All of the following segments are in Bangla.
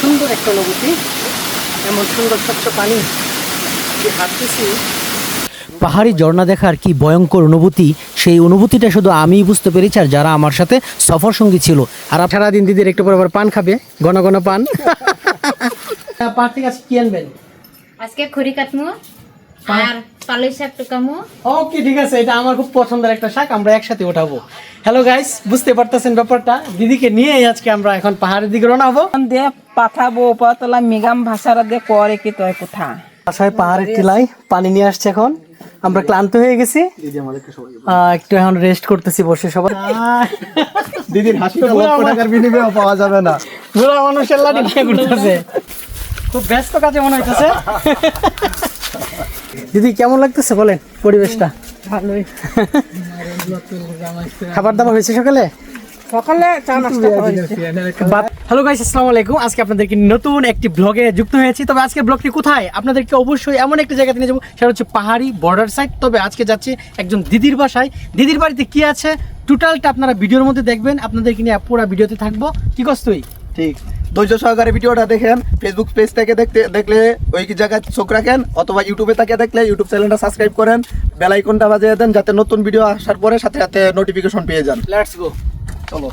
সুন্দর একটা অনুভূতি। এমন সুন্দর স্বচ্ছ পানি যে হাঁটতেছি পাহাড়ি ঝর্ণা দেখার কি ভয়ঙ্কর অনুভূতি? সেই অনুভূতিটা শুধু আমিই বুঝতে পেরেছি আর যারা আমার সাথে সফর সঙ্গী ছিল। আর আপনারা দিন দিদির একটু পরে পান খাবে ঘন ঘন পান। পাহাড় থেকে আজকে কি আনবেন? আজকে খড়ি কাটমু আর পালই শাক টুকামু ওকে ঠিক আছে এটা আমার খুব পছন্দের একটা শাক আমরা একসাথে ওঠাবো হ্যালো গাইস বুঝতে পারতেছেন ব্যাপারটা? দিদিকে নিয়ে আজকে আমরা এখন পাহাড়ের দিকে রওনা হব। দে পাঠাবো পাতলা মেগাম ভাষারা দে করে কি তয় কোথা। বাসায় পাহাড়ের টিলায় পানি নিয়ে আসছে এখন। আমরা ক্লান্ত হয়ে গেছি। একটু এখন রেস্ট করতেছি বসে সবাই। দিদির বিনিময়ে পাওয়া যাবে না। বুড়া মানুষের লাঠি খুব ব্যস্ত কাজে মনে হইতেছে। দিদি কেমন লাগতেছে বলেন পরিবেশটা? ভালোই। খাবার দাবার হয়েছে সকালে? সকালে চা নাস্তা হ্যালো গাইস আসসালামু আলাইকুম। আজকে আপনাদেরকে নতুন একটি ব্লগে যুক্ত হয়েছি। তবে আজকের ব্লগটি কোথায়? আপনাদেরকে অবশ্যই এমন একটা জায়গাতে নিয়ে যাব। সেটা হচ্ছে পাহাড়ি বর্ডার সাইড তবে আজকে যাচ্ছি একজন দিদির বাসায়। দিদির বাড়িতে কি আছে? টোটালটা আপনারা ভিডিওর মধ্যে দেখবেন। আপনাদেরকে নিয়ে পুরো ভিডিওতে থাকব। কি করছ তুই? ঠিক। ধৈর্য সহকারে ভিডিওটা দেখেন ফেসবুক পেজ থেকে দেখতে দেখলে ওই কি জায়গায় চোখ রাখেন অথবা ইউটিউবে থেকে দেখলে ইউটিউব চ্যানেলটা সাবস্ক্রাইব করেন বেল আইকনটা বাজিয়ে দেন যাতে নতুন ভিডিও আসার পরে সাথে সাথে নোটিফিকেশন পেয়ে যান। লেটস গো চলো।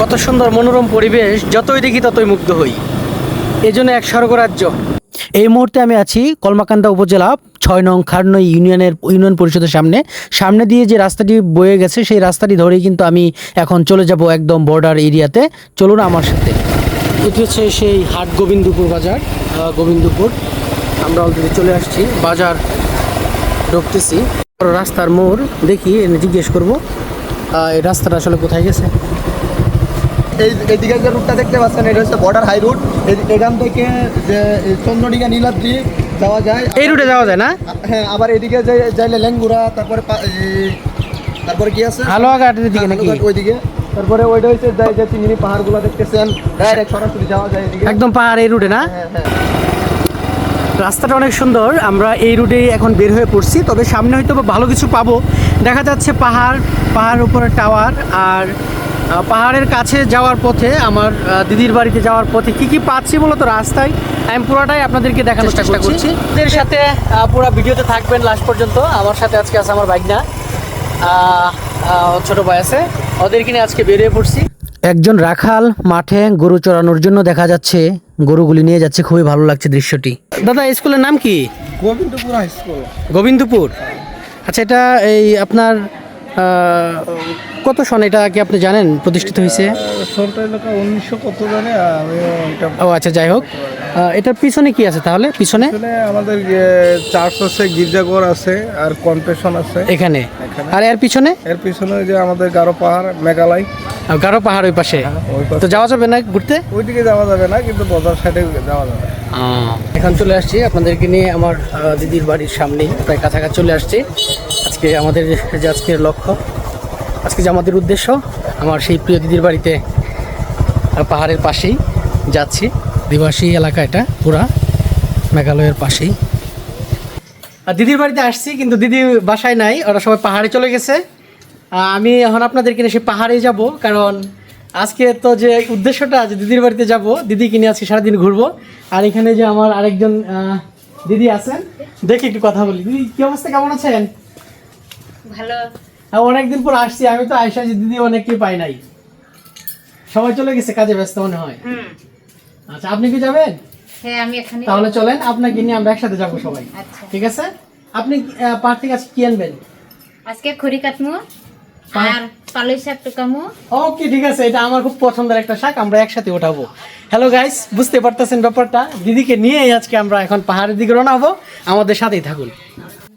কত সুন্দর মনোরম পরিবেশ যতই দেখি ততই মুগ্ধ হই। এই জন্য এক স্বর্গরাজ্য। এই মুহূর্তে আমি আছি কলমাকান্দা উপজেলা ছয় নং খারনই ইউনিয়নের ইউনিয়ন পরিষদের সামনে। সামনে দিয়ে যে রাস্তাটি বয়ে গেছে সেই রাস্তাটি ধরেই কিন্তু আমি এখন চলে যাব একদম বর্ডার এরিয়াতে। চলুন আমার সাথে। এটি হচ্ছে সেই হাট গোবিন্দপুর বাজার গোবিন্দপুর। আমরা অলরেডি চলে আসছি বাজার ঢুকতেছি। রাস্তার মোড় দেখি এনে জিজ্ঞেস করব। এই রাস্তাটা আসলে কোথায় গেছে? এই এইদিকে যে রুটটা দেখতে পাচ্ছেন এটা হচ্ছে বর্ডার হাই রুট এখান থেকে যে এই চন্দ্রডিঘা নীলাদ্রি যাওয়া যায়। এই রুটে যাওয়া যায় না? হ্যাঁ আবার এদিকে যাইলে লেঙ্গুরা তারপরে তারপরে কি আছে? হালুয়াঘাটের দিকে নাকি? ওইদিকে। তারপরে ওইটা হচ্ছে যাই যে চিংড়ি পাহাড়গুলো দেখতেছেন। ডাইরেক্ট সরাসরি যাওয়া যায় এদিকে। একদম পাহাড় এই রুটে না? হ্যাঁ হ্যাঁ রাস্তাটা অনেক সুন্দর। আমরা এই রুটেই এখন বের হয়ে পড়ছি তবে সামনে হয়তো ভালো কিছু পাবো। দেখা যাচ্ছে পাহাড় পাহাড় উপরে টাওয়ার আর পাহাড়ের কাছে যাওয়ার পথে আমার দিদির বাড়িতে যাওয়ার পথে কি কি পাচ্ছি বলতো রাস্তায়? আমি পুরোটাই আপনাদেরকে দেখানোর চেষ্টা করছি। এদের সাথে পুরো ভিডিওতে থাকবেন লাস্ট পর্যন্ত। আমার সাথে আজকে আছে আমার বাইক না ছোট ভাই আছে। ওদেরকে নিয়ে আজকে বেরিয়ে পড়ছি। একজন রাখাল মাঠে গরু চড়ানোর জন্য দেখা যাচ্ছে গরুগুলি নিয়ে যাচ্ছে। খুবই ভালো লাগছে দৃশ্যটি। দাদা এই স্কুলের নাম কি? Gobindapur high school. গোবিন্দপুর। আচ্ছা এটা এই আপনার কত সন এটা কি আপনি জানেন? প্রতিষ্ঠিত হয়েছে? উনিশশো কত জানে ও আচ্ছা যাই হোক। এটার পিছনে কি আছে তাহলে? পিছনে? আমাদের চার্চ আছে গির্জাঘর আছে আর কনফেশন আছে। এখানে। আর এর পিছনে? এর পিছনে যে আমাদের গারো পাহাড় মেঘালয়। গারো পাহাড় ওই পাশে। ওই পাশে। তো যাওয়া যাবে না ঘুরতে? ওইদিকে যাওয়া যাবে না কিন্তু বাজার সাইডে যাওয়া যাবে। এখন চলে আসছি আপনাদেরকে নিয়ে আমার দিদির বাড়ির সামনেই। প্রায় কাছাকাছি চলে আসছি। আজকে আমাদের যে আজকের লক্ষ্য, আজকে যে আমাদের উদ্দেশ্য, আমার সেই প্রিয় দিদির বাড়িতে পাহাড়ের পাশেই যাচ্ছি। আদিবাসী এলাকা এটা, পুরা মেঘালয়ের পাশেই। আর দিদির বাড়িতে আসছি, কিন্তু দিদি বাসায় নাই, ওরা সবাই পাহাড়ে চলে গেছে। আমি এখন আপনাদেরকে নিয়ে সে পাহাড়ে যাব, কারণ আজকে তো যে উদ্দেশ্যটা আছে দিদির বাড়িতে যাব দিদিকে নিয়ে আজকে সারাদিন ঘুরবো। আর এখানে যে আমার আরেকজন দিদি আছেন দেখি একটু কথা বলি। দিদি কি অবস্থা? কেমন আছেন? ভালো। অনেকদিন পর আসছি আমি তো আয়সা যে দিদি অনেককে পাই নাই। সবাই চলে গেছে কাজে ব্যস্ত মনে হয়। আচ্ছা আপনি কি যাবেন? হ্যাঁ আমি এখানে তাহলে চলেন আপনাকে নিয়ে আমরা একসাথে যাব সবাই। আচ্ছা। ঠিক আছে? আপনি আজকে কি আনবেন? আজকে খড়ি কাটমু। আর পালই শাক টুকামু ওকে ঠিক আছে এটা আমার খুব পছন্দের একটা শাক আমরা একসাথে ওঠাবো হ্যালো গাইস বুঝতে পারতেছেন ব্যাপারটা? দিদিকে নিয়ে আজকে আমরা এখন পাহাড়ের দিকে রওনা হব। আমাদের সাথেই থাকুন।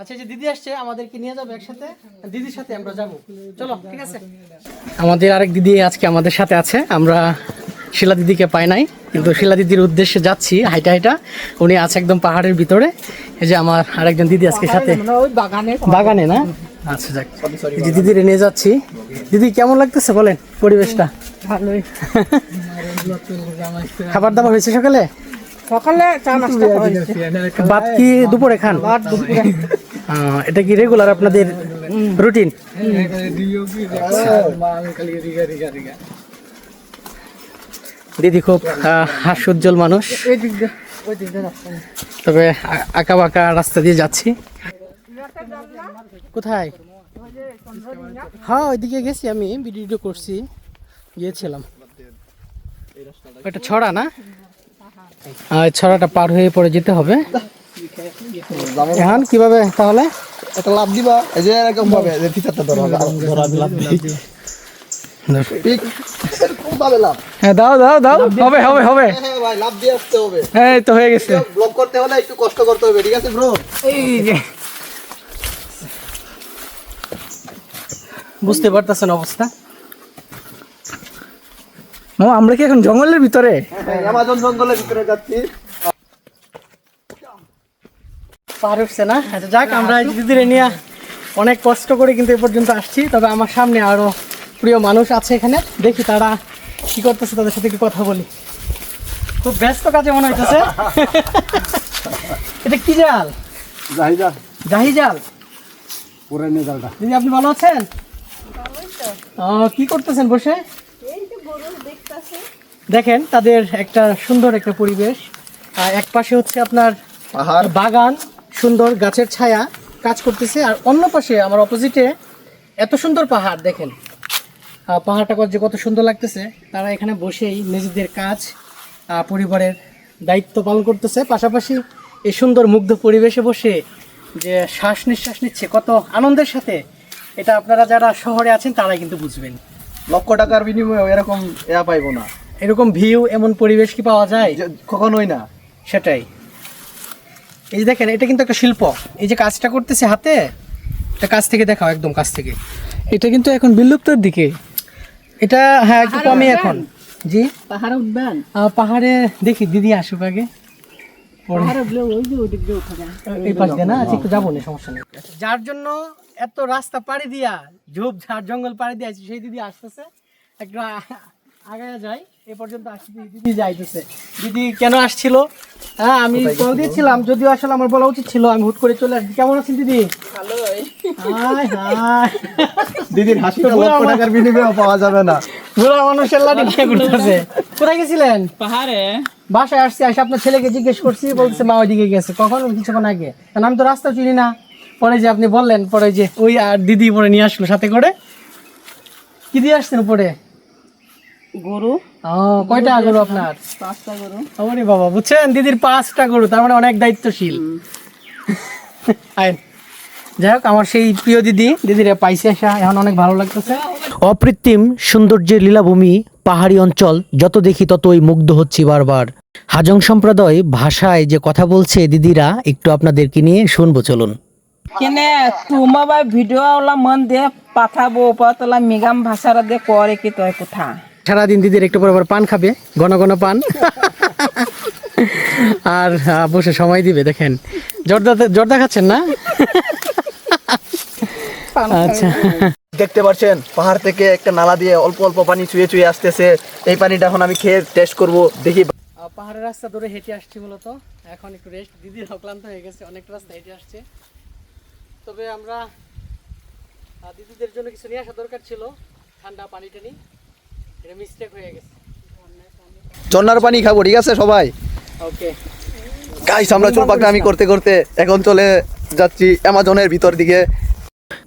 আচ্ছা যে দিদি আসছে আমাদেরকে নিয়ে যাব একসাথে। দিদির সাথে আমরা যাব। চলো ঠিক আছে। আমাদের আরেক দিদি আজকে আমাদের সাথে আছে। আমরা শিলা দিদিকে পাই নাই কিন্তু শিলা দিদির উদ্দেশ্যে যাচ্ছি হাইটা হাইটা। উনি আছে একদম পাহাড়ের ভিতরে। এই যে আমার আরেকজন দিদি আজকে সাথে। বাগানে বাগানে না? আচ্ছা যাক। যে দিদির নিয়ে যাচ্ছি। দিদি কেমন লাগতেছে বলেন পরিবেশটা? ভালোই। খাবার দাবার হয়েছে সকালে? সকালে চা নাস্তা হয়েছে। ভাত কি দুপুরে খান? আহ, এটা কি রেগুলার আপনাদের রুটিন দিদি খুব হাস্যোজ্জ্বল মানুষ। তবে আঁকা বাঁকা রাস্তা দিয়ে যাচ্ছি। কোথায়? হ্যাঁ ওইদিকে গেছি আমি ভিডিও করছি গিয়েছিলাম। ওটা ছড়া না? আর ছড়াটা পার হয়ে পরে যেতে হবে। এখন কীভাবে তাহলে? একটা লাভ দিবা এই যে এরকম ভাবে যে ফিচারটা ধরো ধরো আমি লাভ দিই হ্যাঁ দাও দাও দাও। হবে হবে হবে। হ্যাঁ ভাই লাভ দিয়ে আসতে হবে। এই তো হয়ে গেছে। ব্লগ করতে হলে একটু কষ্ট করতে হবে ঠিক আছে ব্রো এই যে। বুঝতে পারতেছেন অবস্থা। আমরা কি এখন জঙ্গলের ভিতরে? অ্যামাজন জঙ্গলের ভিতরে যাচ্ছি। পার উঠছে না? আচ্ছা যাক আমরা নিয়ে অনেক কষ্ট করে কিন্তু এ পর্যন্ত আসছি। তবে আমার সামনে আরও প্রিয় মানুষ আছে এখানে। দেখি তারা কি করতেছে তাদের সাথে একটু কথা বলি। খুব ব্যস্ত কাজে মনে হইতেছে। এটা কি জাল? যাই যা জাহি জাল পুরে নিয়ে জালটা। দিদি আপনি ভালো আছেন? কি করতেছেন বসে? দেখেন তাদের একটা সুন্দর একটা পরিবেশ। আর এক পাশে হচ্ছে আপনার পাহাড়। বাগান সুন্দর গাছের ছায়া কাজ করতেছে। আর অন্য পাশে আমার অপোজিটে এত সুন্দর পাহাড় দেখেন। পাহাড়টা যে কত সুন্দর লাগতেছে। তারা এখানে বসেই নিজেদের কাজ পরিবারের দায়িত্ব পালন করতেছে। পাশাপাশি এই সুন্দর মুগ্ধ পরিবেশে বসে যে শ্বাস নিঃশ্বাস নিচ্ছে কত আনন্দের সাথে। এটা আপনারা যারা শহরে আছেন তারাই কিন্তু বুঝবেন। লক্ষ টাকার বিনিময়ে এরকম এয়া পাইবো না। এরকম ভিউ এমন পরিবেশ কি পাওয়া যায়? কখনোই না। সেটাই। এই যে দেখেন এটা কিন্তু একটা শিল্প। এই যে কাজটা করতেছে হাতে এটা কাছ থেকে দেখাও একদম কাছ থেকে। এটা কিন্তু এখন বিলুপ্তর দিকে। এটা হ্যাঁ একটু কমই এখন। জি? পাহাড়ে উঠবেন? পাহাড়ে দেখি দিদি আসুক আগে। যার জন্য এত রাস্তা পাড়ি দিয়া ঝোপ ঝাড় জঙ্গল পাড়ি দিয়া সেই দিদি আসতেছে। একটু আগে যাই যায় এ পর্যন্ত আসছি দিদি যাইতেছে। দিদি কেন আসছিল? হ্যাঁ আমি কল দিয়েছিলাম যদিও আসলে আমার বলা উচিত ছিল আমি হুট করে চলে আসছি কেমন আছেন দিদি? দিদির বুড়া লক্ষ টাকার বিনিময়ে পাওয়া যাবে না। বুড়া মানুষের লাঠি নিয়ে ঘুরতেছে। কোথায় গেছিলেন? পাহাড়ে। বাসায় আসছি আসে আপনার ছেলেকে জিজ্ঞেস করছি বলছে মা ওইদিকে গেছে। কখন? কিছুক্ষণ আগে। কারণ আমি তো রাস্তা চিনি না। পরে যে আপনি বললেন পরে যে ওই আর দিদি পরে নিয়ে আসলো সাথে করে। কি দিয়ে আসছেন উপরে? গরু। ও কয়টা গরু আপনার? পাঁচটা গরু। ওরে বাবা বুঝছেন? দিদির পাঁচটা গরু তার মানে অনেক দায়িত্বশীল। আইন যাই হোক আমার সেই প্রিয় দিদি দিদিরা পাইছে আসা এখন অনেক ভালো লাগতেছে। অকৃত্রিম সৌন্দর্যের লীলাভূমি পাহাড়ি অঞ্চল যত দেখি ততই মুগ্ধ হচ্ছি বারবার। হাজং সম্প্রদায় ভাষায় যে কথা বলছে দিদিরা একটু আপনাদেরকে নিয়ে শুনব চলুন। কেনে তোমার বা ভিডিও ওলা মন দিয়ে পাঠাবো পাতলা মিগাম ভাষারা দিয়ে করে কি তয় কোথা? সারাদিন দিদির একটু পর পর পান খাবে ঘন ঘন পান। আর বসে সময় দিবে দেখেন। জর্দা জর্দা খাচ্ছেন না? আচ্ছা। দেখতে পাচ্ছেন পাহাড় থেকে একটা নালা দিয়ে অল্প অল্প পানি চুয়ে চুয়ে আসতেছে। এই পানিটা এখন আমি খেয়ে টেস্ট করব দেখি। পাহাড়ের রাস্তা ধরে হেঁটে আসছি মূলত। এখন একটু রেস্ট দিদির ক্লান্ত হয়ে গেছে অনেক রাস্তা হেঁটে আসছে। তবে আমরা দিদিদের জন্য কিছু নিয়ে আসা দরকার ছিল। ঠান্ডা পানি টানি এটা মিস্টেক হয়ে গেছে। ঝর্ণার পানি খাব ঠিক আছে সবাই? ওকে গাইস আমরা চুল পাকড়ামি করতে করতে এখন চলে যাচ্ছি অ্যামাজনের ভিতর দিকে।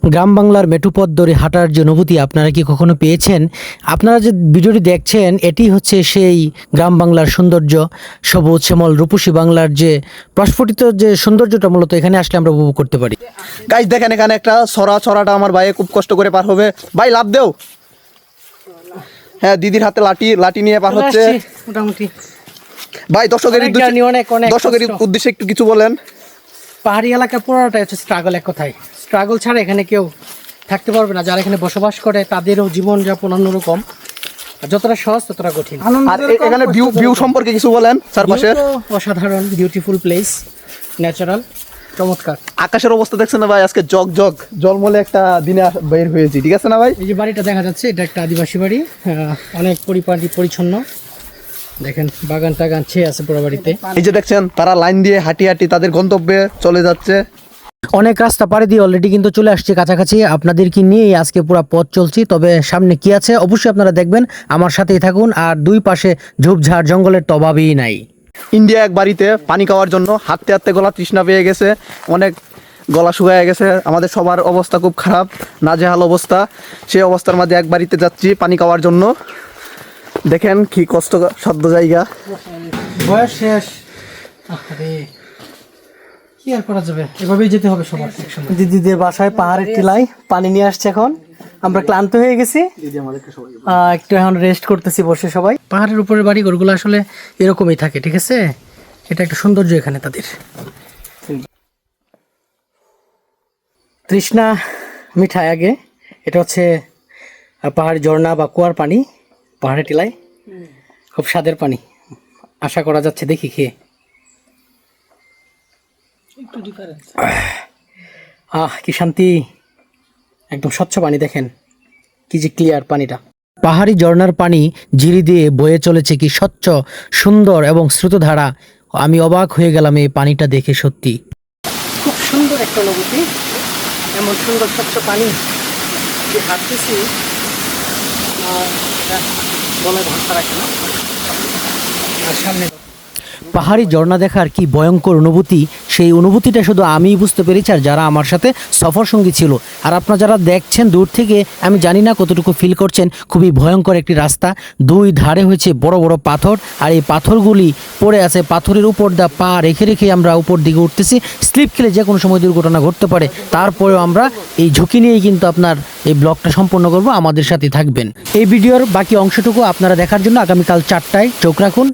গ্রাম বাংলার মেঠুপথ ধরে হাঁটার যে অনুভূতি আপনারা কি কখনো পেয়েছেন? আপনারা যে ভিডিওটি দেখছেন এটি হচ্ছে সেই গ্রাম বাংলার সৌন্দর্য সবুজ শ্যামল রূপসী বাংলার যে প্রস্ফুটিত যে সৌন্দর্যটা মূলত এখানে আসলে আমরা উপভোগ করতে পারি। গাইস দেখেন এখানে একটা ছড়া ছড়াটা আমার ভাইয়ে খুব কষ্ট করে পার হবে। ভাই লাভ দেও। হ্যাঁ দিদির হাতে লাঠি লাঠি নিয়ে পার হচ্ছে। মোটামুটি। ভাই দর্শকের অনেক উদ্দেশ্যে- অনেক, অনেক দর্শকের উদ্দেশ্যে একটু কিছু বলেন। পাহাড়ি এলাকা পুরোটাই হচ্ছে স্ট্রাগল এক কথায়। স্ট্রাগল ছাড়া এখানে কেউ থাকতে পারবে না। যারা এখানে বসবাস করে তাদেরও জীবনযাপন অন্যরকম। যতটা সহজ ততটা কঠিন। আর এখানে ভিউ ভিউ সম্পর্কে কিছু বলেন চারপাশে। অসাধারণ বিউটিফুল প্লেস ন্যাচারাল চমৎকার। আকাশের অবস্থা দেখছেন না ভাই? আজকে জগ জগ। জলমলে একটা দিনে বের হয়েছি ঠিক আছে না ভাই? এই যে বাড়িটা দেখা যাচ্ছে এটা একটা আদিবাসী বাড়ি। আহ, অনেক পরিপাটি পরিচ্ছন্ন। দেখেন বাগান টাগান ছেয়ে আছে পুরো বাড়িতে। এই যে দেখছেন তারা লাইন দিয়ে হাঁটি হাঁটি তাদের গন্তব্যে চলে যাচ্ছে। অনেক রাস্তা পাড়ি দিয়ে অলরেডি কিন্তু চলে আসছে কাছাকাছি। আপনাদেরকে নিয়েই আজকে পুরো পথ চলছি। তবে সামনে কি আছে অবশ্যই আপনারা দেখবেন। আমার সাথেই থাকুন আর দুই পাশে ঝোপঝাড় জঙ্গলের তো অভাবই নাই। ইন্ডিয়া এক বাড়িতে পানি খাওয়ার জন্য হাঁটতে হাঁটতে গলা তৃষ্ণা পেয়ে গেছে। অনেক গলা শুকায় গেছে। আমাদের সবার অবস্থা খুব খারাপ নাজেহাল অবস্থা। সেই অবস্থার মাঝে এক বাড়িতে যাচ্ছি পানি খাওয়ার জন্য। দেখেন কি কষ্ট সাধ্য জায়গা। বয়স শেষ। কি আর করা যাবে? এভাবেই যেতে হবে সবার একসঙ্গে। দিদিদের বাসায় পাহাড়ের টিলায় পানি নিয়ে আসছে এখন। আমরা ক্লান্ত হয়ে গেছি। একটু এখন রেস্ট করতেছি বসে সবাই। পাহাড়ের উপরে বাড়ি ঘরগুলো আসলে এরকমই থাকে ঠিক আছে? এটা একটা সৌন্দর্য এখানে তাদের। তৃষ্ণা মিঠাই আগে। এটা হচ্ছে পাহাড়ি ঝর্ণা বা কুয়ার পানি পাহাড়ের টিলায়। খুব স্বাদের পানি। আশা করা যাচ্ছে দেখি খেয়ে। আহ কি শান্তি। একদম স্বচ্ছ পানি দেখেন। কি যে ক্লিয়ার পানিটা। পাহাড়ি ঝর্ণার পানি ঝিরি দিয়ে বয়ে চলেছে কি স্বচ্ছ সুন্দর এবং স্রোতধারা। আমি অবাক হয়ে গেলাম এই পানিটা দেখে সত্যি। খুব সুন্দর একটা অনুভূতি। এমন সুন্দর স্বচ্ছ পানি যে হাঁটতেছি বলে ভাষা রাখে না। আর সামনে পাহাড়ি ঝর্ণা দেখার কি ভয়ঙ্কর অনুভূতি? সেই অনুভূতিটা শুধু আমিই বুঝতে পেরেছি আর যারা আমার সাথে সফর সঙ্গী ছিল। আর আপনারা যারা দেখছেন দূর থেকে, আমি জানি না কতটুকু ফিল করছেন। খুবই ভয়ঙ্কর একটি রাস্তা। দুই ধারে হয়েছে বড় বড় পাথর। আর এই পাথরগুলি পড়ে আছে, পাথরের উপর দা পা রেখে রেখে আমরা উপর দিকে উঠতেছি। স্লিপ খেলে যে কোনো সময় দুর্ঘটনা ঘটতে পারে। তারপরেও আমরা এই ঝুঁকি নিয়েই কিন্তু আপনার এই ব্লগটা সম্পন্ন করব। আমাদের সাথে থাকবেন। এই ভিডিওর বাকি অংশটুকু আপনারা দেখার জন্য আগামীকাল চারটায় চোখ রাখুন।